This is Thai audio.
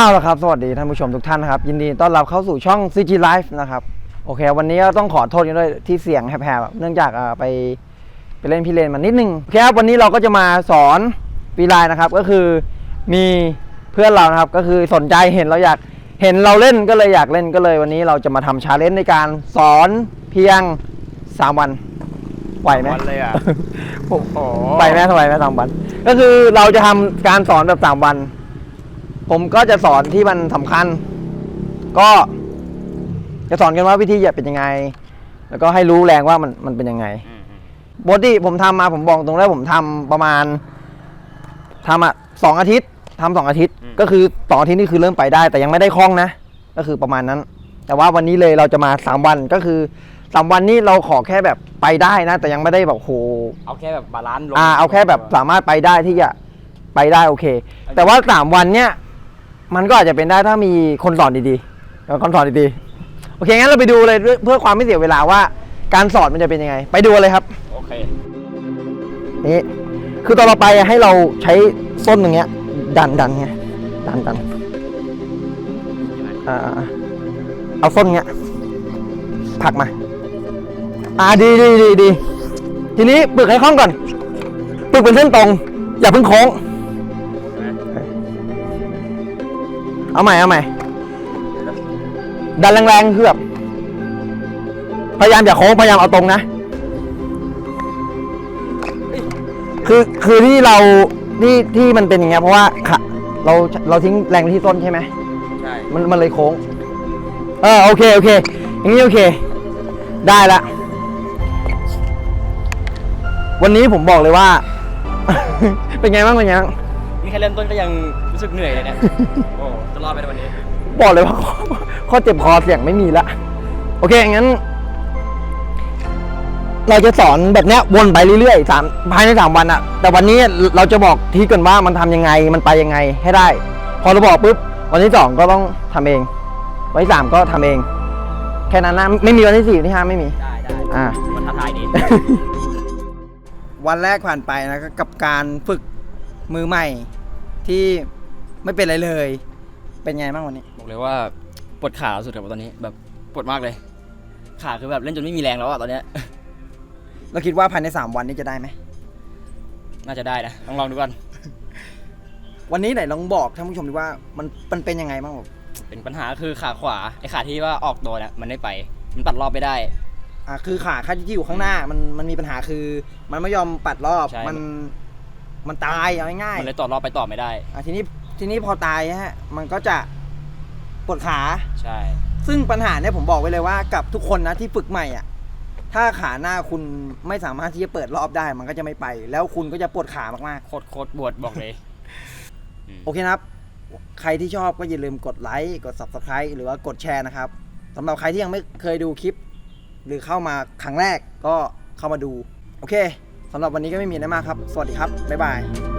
อ้าวแล้วครับ สวัสดีท่านผู้ชมทุกท่านนะครับ ยินดีต้อนรับเข้าสู่ช่อง CG Life นะครับ โอเค วันนี้ก็ต้องขอโทษกันด้วยที่เสียงแหบๆ เนื่องจากอ่าไปไปเล่นพี่เลนมานิดนึง โอเคครับ วันนี้เราก็จะมาสอนปีไลน์นะครับ ก็คือมีเพื่อนเรานะครับ ก็คือสนใจเห็นเราอยากเห็นเราเล่นก็เลยอยากเล่นก็เลย วันนี้เราจะมาทำชาเลนจ์ในการสอนเพียง 3 วันไหวไหมวันเลยอะ ผมโอ้ไปไหมทำไมไหมสามวัน ก็คือเราจะทำการสอนแบบสามวัน ผมก็จะสอนที่มันสำคัญ ก็จะสอนกันว่าวิธีเหยียบเป็นยังไง แล้วก็ให้รู้แรงว่ามันมันเป็นยังไงอืมอืมปกติผมทำมาผมบอกตรงแรกผมทำประมาณทำอะสองอาทิตย์ทำสองอาทิตย์ ก็คือสองอาทิตย์นี่คือเริ่มไปได้ แต่ยังไม่ได้คล่องนะ ก็คือประมาณนั้น แต่ว่าวันนี้เลยเราจะมาสามวันก็คือสามวันนี้เราขอแค่แบบไปได้นะ แต่ยังไม่ได้แบบโหเอาแค่แบบบาลานซ์ลงอ่าเอาแค่แบบสามารถไปได้ที่จะไปได้โอเค แต่ว่าสามวันเนี้ย มันก็อาจจะเป็นได้ถ้ามีคนสอนดีๆแล้วคนสอนดีๆโอเคงั้นเราไปดูเลยเพื่อเพื่อความไม่เสียเวลาว่า การสอนมันจะเป็นยังไง ไปดูเลยครับโอเคนี่คือตอนเราไปอะให้เราใช้ส้นตรงเนี้ย ดันดันเงี้ยดันดันอ่าอ่าอ่าเอาส้นเงี้ยผลักมา อ่าดีดีดีดีทีนี้ปึกให้คล่องก่อน ปึกเป็นเส้นตรง อย่าเพิ่งโค้ง เอาใหม่เอาใหม่ ดันแรงๆคือแบบพยายามอย่าโค้งพยายามเอาตรงนะ คือคือที่เราที่ที่มันเป็นอย่างเงี้ยเพราะว่าขะเราเราทิ้งแรงไปที่ต้นใช่ไหมใช่มันมันเลยโค้ง เออโอเคโอเคอย่างนี้โอเค ได้ละ วันนี้ผมบอกเลยว่า เป็นไงบ้างเป็นไงบ้าง นี่แค่เริ่มต้นก็ยังรู้สึกเหนื่อยเลยเนี่ยโอ้จะรอดไปในวันนี้ บอกเลยว่าข้อข้อเจ็บคอเสียงไม่มีละ โอเค งั้น เราจะสอนแบบเนี้ยวนไปเรื่อยๆสามภายในสามวันอะแต่วันนี้เราจะบอกทีก่อนว่ามันทำยังไง มันไปยังไงให้ได้ พอเราบอกปุ๊บ วันที่สองก็ต้องทำเอง วันที่สามก็ทำเอง แค่นั้นนะ ไม่มีวันที่สี่วันที่ห้าไม่มี ได้ได้อ่า มันท้าทายดี วันแรกผ่านไปนะกับการฝึกมือใหม่ ที่ไม่เป็นอะไรเลย เป็นไงบ้างวันนี้ บอกเลยว่าปวดขาสุดกับตอนนี้แบบปวดมากเลย ขาคือแบบเล่นจนไม่มีแรงแล้วอะตอนเนี้ย เราคิดว่าภายใน 3 วันนี้จะได้ไหม น่าจะได้นะลองลองดูก่อนวันนี้ไหนลองบอกท่านผู้ชมดีว่ามันมันเป็นยังไงบ้างผมเป็นปัญหาคือขาขวาไอ้ขาที่ว่าออกตัวเนี่ยมันไม่ไปมันตัดรอบไม่ได้ อ่าคือขาข้างที่อยู่ข้างหน้ามันมันมีปัญหาคือ มันไม่ยอมปัดรอบใช่ มัน มันตายเอาง่ายมันเลยต่อรอบไปต่อไม่ได้ ๆอ่าทีนี้ทีนี้พอตายฮะมันก็จะปวดขา ใช่ ซึ่งปัญหาเนี่ยผมบอกไว้เลยว่ากับทุกคนนะที่ฝึกใหม่อะ ถ้าขาหน้าคุณไม่สามารถที่จะเปิดรอบได้มันก็จะไม่ไป แล้วคุณก็จะปวดขามากโคตรโคตรปวดบอกเลย ๆ โอเคนะครับ ใครที่ชอบก็อย่าลืมกดไลค์กด subscribe หรือว่ากดแชร์นะครับสำหรับใครที่ยังไม่เคยดูคลิป หรือเข้ามาครั้งแรกก็เข้ามาดู โอเค สำหรับวันนี้ก็ไม่มีอะไรมากครับ สวัสดีครับ บ๊ายบาย